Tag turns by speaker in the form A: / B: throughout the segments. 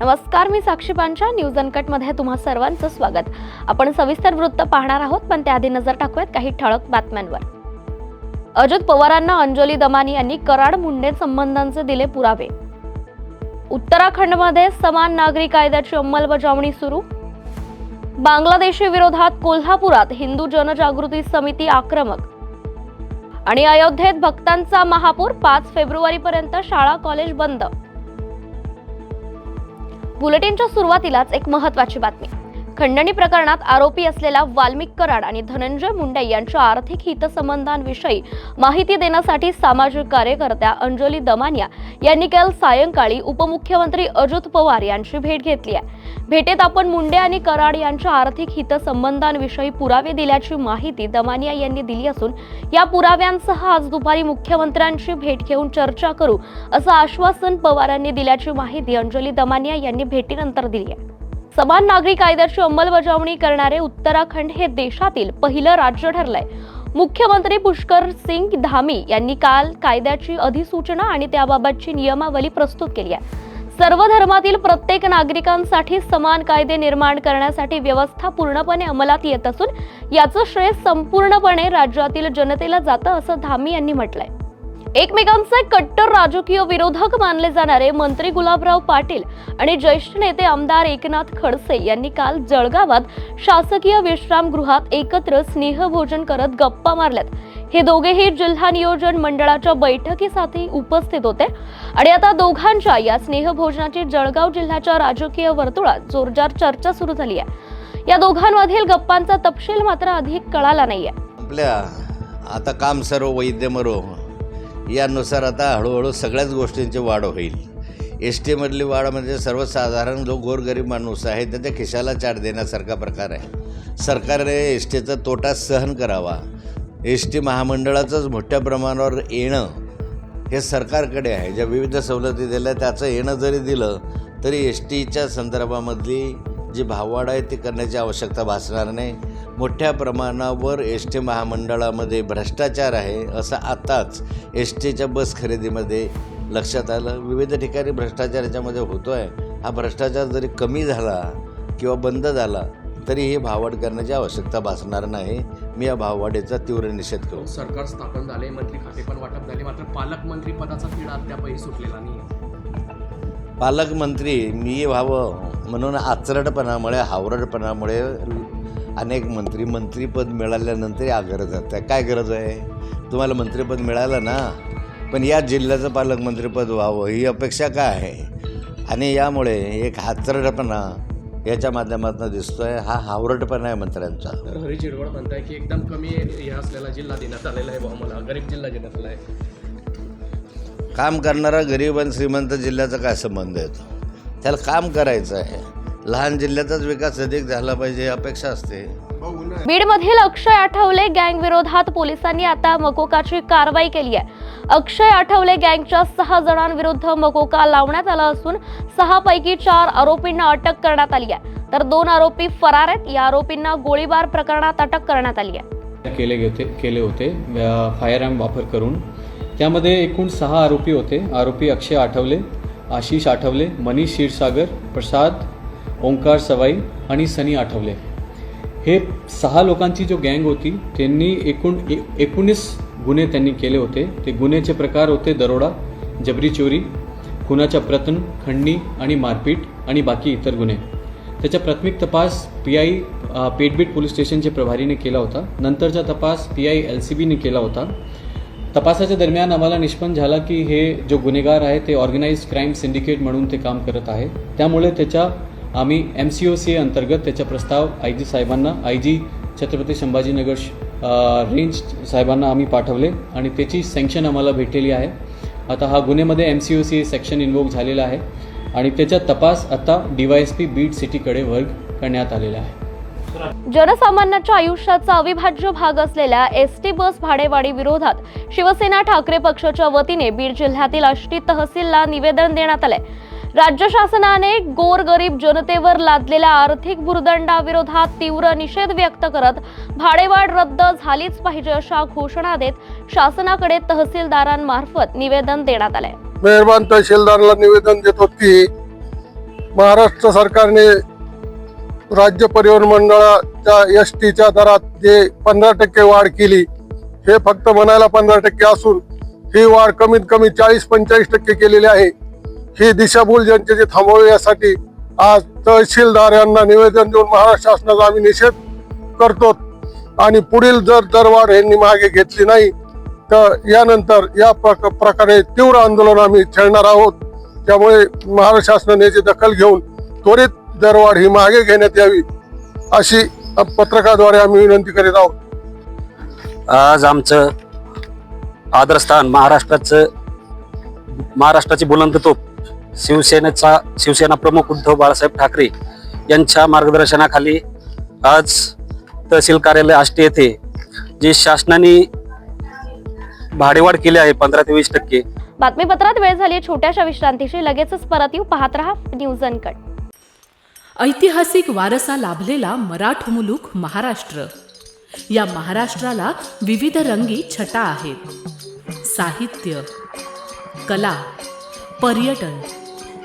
A: नमस्कार मी साक्षी पांचा. न्यूज अनकटमध्ये तुम्हा सर्वांचं स्वागत. आपण सविस्तर वृत्त पाहणार आहोत पण त्याआधी नजर टाकूयात काही ठळक बातम्यांवर. अजित पवारांना अंजली दमानी यांनी कराड मुंडे संबंधांचे दिले पुरावे. उत्तराखंडमध्ये समान नागरी कायद्याची अंमलबजावणी सुरू. बांगलादेशी विरोधात कोल्हापुरात हिंदू जनजागृती समिती आक्रमक. आणि अयोध्येत भक्तांचा महापूर पाच फेब्रुवारीपर्यंत शाळा कॉलेज बंद. बुलेटिनच्या सुरुवातीलाच एक महत्वाची बातमी. खंडणी प्रकरणात आरोपी असलेला वाल्मिक कराड आणि धनंजय मुंडे यांच्या आर्थिक हितसंबंधांविषयी माहिती देण्यासाठी सामाजिक कार्यकर्त्या अंजली दमानिया यांनी काल सायंकाळी उपमुख्यमंत्री अजित पवार यांची भेट घेतली आहे. भेटीत आपण मुंडे आणि कराड यांच्या आर्थिक हितसंबंधांविषयी पुरावे दिल्याची माहिती दमानिया यांनी दिली असून या पुराव्यांसह आज दुपारी मुख्यमंत्र्यांची भेट घेऊन चर्चा करू असं आश्वासन पवारांनी दिल्याची माहिती अंजली दमानिया यांनी भेटीनंतर दिली आहे. समान नागरी कायद्याची अंमलबजावणी करणारे उत्तराखंड हे देशातील पहिलं राज्य ठरलंय. मुख्यमंत्री पुष्कर सिंग धामी यांनी काल कायद्याची अधिसूचना आणि त्याबाबतची नियमावली प्रस्तुत केली आहे. सर्व धर्मातील प्रत्येक नागरिकांसाठी समान कायदे निर्माण करण्यासाठी व्यवस्था पूर्णपणे अंमलात येत असून याचं श्रेय संपूर्णपणे राज्यातील जनतेला जातं असं धामी यांनी म्हटलंय. एकमेकांचे कट्टर राजकीय विरोधक मानले जाणारे मंत्री गुलाबराव पाटील आणि ज्येष्ठ नेते आमदार एकनाथ खडसे यांनी काल जळगावात शासकीय विश्रामगृहात एकत्र स्नेहभोजन करत गप्पा मारल्यात. हे दोघेही जिल्हा नियोजन मंडळाच्या बैठकीसाठी उपस्थित होते. आणि आता दोघांच्या या स्नेहभोजनाची जळगाव जिल्ह्याच्या राजकीय वर्तुळात जोरदार चर्चा सुरू झाली आहे. या दोघांमधील गप्पांचा तपशील मात्र अधिक कळाला नाहीये.
B: आपल्या आता काम सर्व वैद्य मरो यानुसार आता हळूहळू सगळ्याच गोष्टींची वाढ होईल. एस टीमधली वाढ म्हणजे सर्वसाधारण जो गोरगरीब माणूस आहे त्याच्या खिशाला चाट देण्यासारखा प्रकार आहे. सरकारने एस टीचा तोटा सहन करावा. एस टी महामंडळाचंच मोठ्या प्रमाणावर येणं हे सरकारकडे आहे. ज्या विविध सवलती दिल्या त्याचं येणं जरी दिलं तरी एस टीच्या संदर्भामधली जी भाववाढ आहे ती करण्याची आवश्यकता भासणार नाही. मोठ्या प्रमाणावर एस टी महामंडळामध्ये भ्रष्टाचार आहे असं आताच एस टीच्या बस खरेदीमध्ये लक्षात आलं. विविध ठिकाणी भ्रष्टाचार याच्यामध्ये होतो आहे हा भ्रष्टाचार जरी कमी झाला किंवा बंद झाला तरी ही भाववाढ करण्याची आवश्यकता भासणार नाही मी या भाववाढीचा तीव्र निषेध करू.
C: सरकार स्थापन झाले मंत्री खाते पण वाटप झाले मात्र पालकमंत्री पदाचा तिढा अद्यापही सुटलेला नाही
B: पालकमंत्री मी व्हावं म्हणून आचरटपणामुळे हावरटपणामुळे अनेक मंत्री मंत्रीपद मिळाल्यानंतर या गरज आहे काय गरज आहे? तुम्हाला मंत्रिपद मिळालं ना? पण या जिल्ह्याचं पालकमंत्रीपद व्हावं ही अपेक्षा काय आहे? आणि यामुळे एक हाचरटपणा याच्या माध्यमातून दिसतो आहे हा हावरटपणा आहे मंत्र्यांचा.
C: तर हरी चिडवळ म्हणताय की एकदम कमी हे असलेला जिल्हा देण्यात आलेला आहे भाऊ मला गरीब जिल्हा देण्यात आला आहे.
B: काम करणारा गरीब आणि श्रीमंत जिल्ह्याचा काय संबंध येतो त्याला काम करायचं आहे. लहान जिल्ह्याचाच विकास अधिक झाला पाहिजे ही अपेक्षा असते.
A: बीडमधील अक्षय आठवले गँग विरोधात पोलिसांनी आता मकोकाची कारवाई केली आहे. अक्षय आठवले गँगच्या सहा जणांविरुद्ध मकोका लावण्यात आला असून सहा पैकी चार आरोपींना अटक करण्यात आली आहे. तर दोन आरोपी फरार आहेत. या आरोपींना गोळीबार प्रकरणात अटक करण्यात आली आहे.
D: केले होते केले होते. फायर आर्म वापर करून. त्यामध्ये एकूण सहा आरोपी होते. आरोपी अक्षय आठवले आशिष आठवले मनीष क्षीरसागर प्रसाद ओंकार सवाई आणि सनी आठवले. हे सहा लोकांची जो गँग होती त्यांनी एकूण ए एकोणीस गुन्हे त्यांनी केले होते. ते गुन्ह्याचे प्रकार होते दरोडा जबरी चोरी खुनाच्या प्रतन खंडणी आणि मारपीट आणि बाकी इतर गुन्हे. त्याचा प्राथमिक तपास पी आय पेटबीट पोलीस स्टेशनचे प्रभारीने केला होता. नंतरचा तपास पी आय एल सी बीने केला होता. तपासाच्या दरम्यान आम्हाला निष्पन्न झाला की हे जो गुन्हेगार आहे ते ऑर्गनाइज क्राईम सिंडिकेट म्हणून ते काम करत आहे. त्यामुळे त्याच्या आम्ही एम सी ओ सी अंतर्गत त्याचा प्रस्ताव आय जी साहेबांना I G Chhatrapati Sambhajinagar range साहेबांना आम्ही पाठवले आणि त्याची सँक्शन आम्हाला भेटलेली आहे. आता हा गुन्ह्यामध्ये M C O C section invoke झालेला आहे आणि त्याचा तपास आता D Y S P Beed सिटीकडे वर्ग करण्यात आलेला आहे.
A: जनसामान्यांच्या आयुष्याचा अविभाज्य भाग असलेल्या एस टी बस भाडेवाढी विरोधात शिवसेना ठाकरे पक्षाच्या वतीने बीड जिल्ह्यातील आष्टी तहसीलला निवेदन देण्यात आलंय. राज्य शासनाने गोरगरीब जनतेवर लादलेल्या आर्थिक भुर्दंडाविरोधात तीव्र निषेध व्यक्त करत भाडेवाढ रद्द झालीच पाहिजे अशा घोषणा देत शासनाकडे तहसीलदारांमार्फत निवेदन देण्यात आले
E: मेहरबान तहसीलदारला निवेदन देतो की महाराष्ट्र सरकारने राज्य परिवहन मंडळाच्या एस टीच्या दरात जे पंधरा टक्के वाढ केली हे फक्त म्हणायला पंधरा टक्के असून ही वाढ कमीत कमी चाळीस पंचेचाळीस टक्के केलेली आहे. ही दिशाभूल जनतेची थांबवावी यासाठी आज तहसीलदार यांना निवेदन देऊन महाराष्ट्र शासनाचा आम्ही निषेध करतो. आणि पुढील जर दरवाढ यांनी मागे घेतली नाही तर यानंतर या प्रकारे तीव्र आंदोलन आम्ही छेडणार आहोत. त्यामुळे महाराष्ट्र शासनाने याची दखल घेऊन त्वरित दरवाढ ही मागे घेण्यात यावी अशी पत्रकाद्वारे आम्ही विनंती करीत आहोत.
F: आज आमचं आदरस्थान महाराष्ट्राचं महाराष्ट्राची बुलंद तोप शिवसेनेचा शिवसेना प्रमुख उद्धव बाळासाहेब ठाकरे यांच्या मार्गदर्शनाखाली आज तहसील कार्यालय आष्टी येथे जे शासनाने भाडेवाढ केली आहे पंधरा ते वीस टक्के.
A: बातमीपत्रात वेळ झाली आहे छोट्याशा विश्रांतीची लगेचच परत येऊ. पाहत रहा न्यूज अनकट
G: ऐतिहासिक वारसा लाभलेला मराठ मुलूक महाराष्ट्र. या महाराष्ट्राला विविध रंगी छटा आहेत. साहित्य कला पर्यटन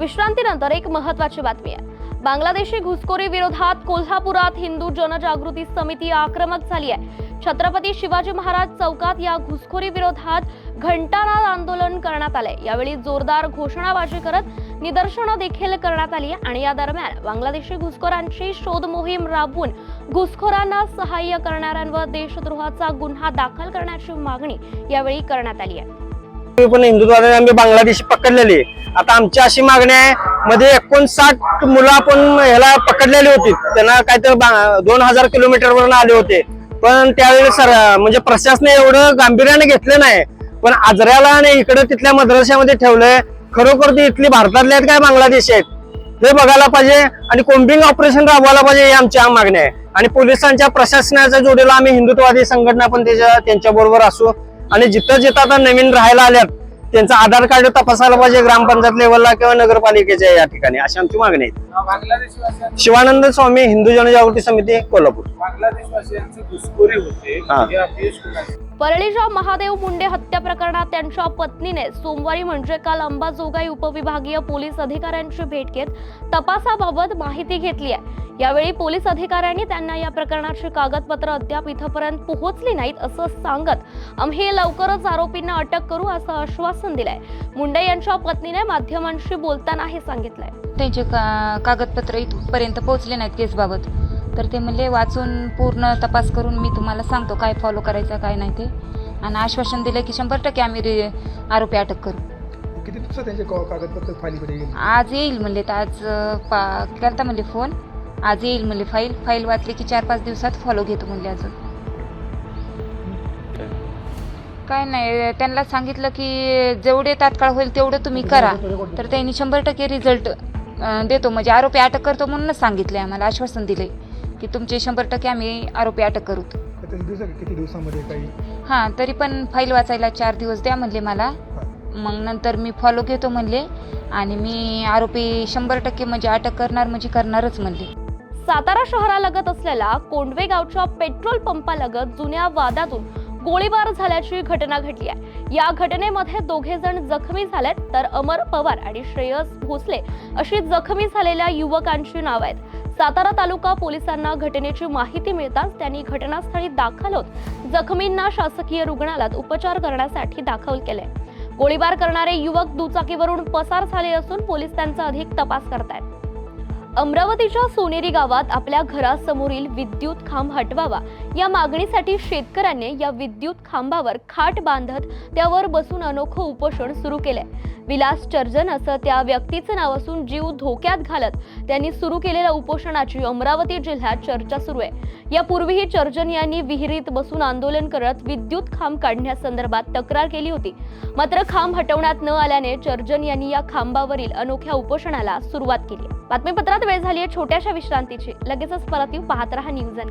A: विश्रांतीनंतर एक महत्वाची बातमी आहे. बांगलादेशी घुसखोरी विरोधात कोल्हापुरात हिंदू जनजागृती समिती आक्रमक झाली आहे. छत्रपती शिवाजी महाराज चौकात या घुसखोरी विरोधात घंटानाद आंदोलन करण्यात आले यावेळी जोरदार घोषणाबाजी करत निदर्शनं देखील करण्यात आली आणि या दरम्यान बांगलादेशी घुसखोरांची शोध मोहीम राबवून घुसखोरांना सहाय्य करणाऱ्यांवर देशद्रोहाचा गुन्हा दाखल करण्याची मागणी यावेळी करण्यात आली आहे.
H: पण हिंदुत्वाने आम्ही बांगलादेशी पकडलेली आता आमची अशी मागणी आहे मध्ये एकोणसाठ मुलं आपण ह्याला पकडलेली होती. त्यांना काहीतरी दोन हजार किलोमीटर वरून आले होते. पण त्यावेळी सर म्हणजे प्रशासने एवढं गांभीर्याने घेतलं नाही. पण आजऱ्याला आणि इकडे तिथल्या मद्राशामध्ये ठेवलंय खरोखर ती इथली भारतातले आहेत काय बांगलादेश आहेत? हे बघायला पाहिजे आणि कोम्बिंग ऑपरेशन राबवायला पाहिजे ही आमची मागणी आहे. आणि पोलिसांच्या प्रशासनाच्या जोडीला आम्ही हिंदुत्ववादी संघटना पण त्याच्या त्यांच्या बरोबर असू. आणि जिथं जिथं आता नवीन राहायला आल्यात त्यांचं आधार कार्ड तपासायला पाहिजे ग्रामपंचायत लेवलला किंवा नगरपालिकेच्या या ठिकाणी. अशी आमची मागणी आहे. शिवानंद स्वामी हिंदू जनजागृती समिती कोल्हापूर.
A: परळीच्या महादेव मुंडे हत्या प्रकरणात त्यांच्या पत्नीने सोमवारी म्हणजे काल अंबाजोगाई उपविभागीय पोलीस अधिकाऱ्यांची भेट घेत तपासाबाबत माहिती घेतली आहे. यावेळी पोलीस अधिकाऱ्यांनी त्यांना या प्रकरणाची कागदपत्र अद्याप इथपर्यंत पोहोचली नाहीत असं सांगत आम्ही लवकरच आरोपींना अटक करू असं आश्वासन दिलंय. मुंडे यांच्या पत्नीने माध्यमांशी बोलताना हे सांगितलंय
I: त्यांचे का कागदपत्र इथपर्यंत पोहोचले नाहीत केसबाबत. तर ते म्हणले वाचून पूर्ण तपास करून मी तुम्हाला सांगतो काय फॉलो करायचं काय नाही ते. आणि आश्वासन दिलं की शंभर टक्के आम्ही रे आरोपी अटक करू.
J: किती दिवसात त्यांचे का- कागदपत्र येईल
I: आज येईल म्हणले तर आज अं, पा केलता म्हणले फोन. आज येईल म्हणले फाईल. फाईल वाचली की चार पाच दिवसात फॉलो घेतो म्हणले अजून. काय नाही त्यांना सांगितलं की जेवढे तात्काळ होईल तेवढं तुम्ही करा. तर त्यांनी शंभर टक्के रिझल्ट देतो. म्हणजे आरोपी अटक करतो म्हणूनच सांगितले आम्हाला आश्वासन दिले की तुमचे शंभर टक्के आम्ही आरोपी अटक करू.
J: किती दिवसा किती दिवसामध्ये काही?
I: हां तरी पण फाईल वाचायला चार दिवस द्या म्हणले मला. मग नंतर मी फॉलो घेतो म्हणले आणि मी आरोपी शंभर टक्के म्हणजे अटक करणार म्हणजे करणारच म्हणले.
A: सातारा शहरालगत असलेल्या कोंडवे गावच्या पेट्रोल पंपालगत जुन्या वादातून गोळीबार झाल्याची घटना घडली आहे. या घटनेमध्ये दोघे जण जखमी झालेत तर अमर पवार आणि श्रेयस भोसले अशी जखमी झालेल्या युवकांची नाव आहेत. सातारा तालुका पोलिसांना घटनेची माहिती मिळताच त्यांनी घटनास्थळी दाखल होत जखमींना शासकीय रुग्णालयात उपचार करण्यासाठी दाखल केले. गोळीबार करणारे युवक दुचाकीवरून पसार झाले असून पोलीस त्यांचा अधिक तपास करतायत. अमरावतीच्या सोनेरी गावात आपल्या घरासमोरील विद्युत खांब हटवावा या मागणीसाठी शेतकऱ्यांनी या विद्युत खांबावर खाट बांधत त्यावर बसून अनोखं उपोषण सुरू केलंय. विलास चर्जन असं त्या व्यक्तीचं नाव असून जीव धोक्यात घालत त्यांनी सुरू केलेल्या उपोषणाची अमरावती जिल्ह्यात चर्चा सुरू आहे. यापूर्वीही चर्जन यांनी विहिरीत बसून आंदोलन करत विद्युत खांब काढण्यासंदर्भात तक्रार केली होती. मात्र खांब हटवण्यात न आल्याने चर्जन यांनी या खांबावरील अनोख्या उपोषणाला सुरुवात केली. बातमीपत्रात वेळ झाली आहे छोट्याशा विश्रांतीची. लगेचच परत येऊ. पाहत राहा न्यूज अँड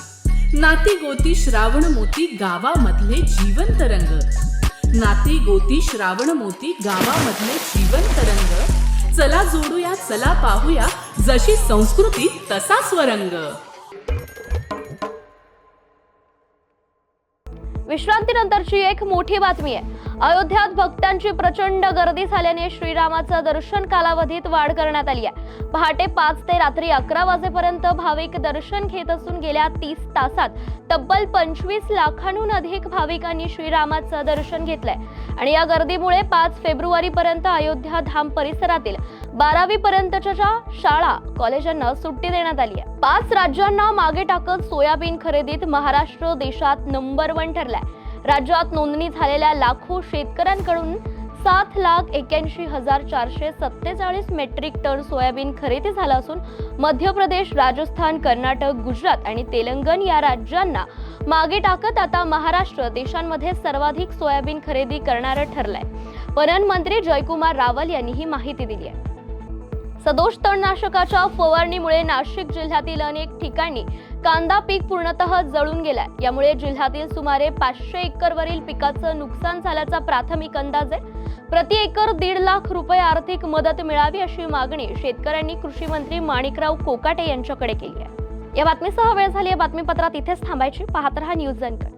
G: नाती गोती श्रावण मोती गावामधले जीवंत रंग नाती गोती श्रावण मोती गावामधले जीवंत रंग चला जोडूया चला पाहूया जशी संस्कृती तसा स्वरंग.
A: विश्रांतीनंतरची एक मोठी बातमी आहे. अयोध्यात भक्तांची प्रचंड गर्दी झाल्याने श्रीरामाचं दर्शन कालावधीत वाढ करण्यात आली आहे. पहाटे पाच ते रात्री अकरा वाजेपर्यंत भाविक दर्शन घेत असून गेल्या तीस तासात तब्बल पंचवीस लाखांहून अधिक भाविकांनी श्रीरामाचं दर्शन घेतलंय. आणि या गर्दीमुळे पाच फेब्रुवारी पर्यंत अयोध्या धाम परिसरातील बारावी पर्यंतच्या शाळा कॉलेजांना सुट्टी देण्यात आली आहे. पाच राज्यांना मागे टाकत सोयाबीन खरेदीत महाराष्ट्र देशात नंबर वन ठरलाय. राज्यात नोंदणी झालेल्या लाखो शेतकऱ्यांकडून सात लाख एक्याऐंशी हजार चारशे सत्तेचाळीस मेट्रिक टन सोयाबीन खरेदी झाला असून मध्य प्रदेश राजस्थान कर्नाटक गुजरात आणि तेलंगण या राज्यांना मागे टाकत आता महाराष्ट्र देशांमध्ये सर्वाधिक सोयाबीन खरेदी करणारं ठरलंय. पणन मंत्री जयकुमार रावल यांनी ही माहिती दिली आहे. सदोष तणनाशकाच्या फवारणीमुळे नाशिक जिल्ह्यातील अनेक ठिकाणी कांदा पीक पूर्णतः जळून गेलाय. यामुळे जिल्ह्यातील सुमारे पाचशे एकरवरील पिकाचं नुकसान झाल्याचा प्राथमिक अंदाज आहे. प्रति एकर दीड लाख रुपये आर्थिक मदत मिळावी अशी मागणी शेतकऱ्यांनी कृषी मंत्री माणिकराव कोकाटे यांच्याकडे केली आहे. या बातमीसह वेळ झाली या बातमीपत्रात इथेच थांबायची. पाहत रहा न्यूज अँकर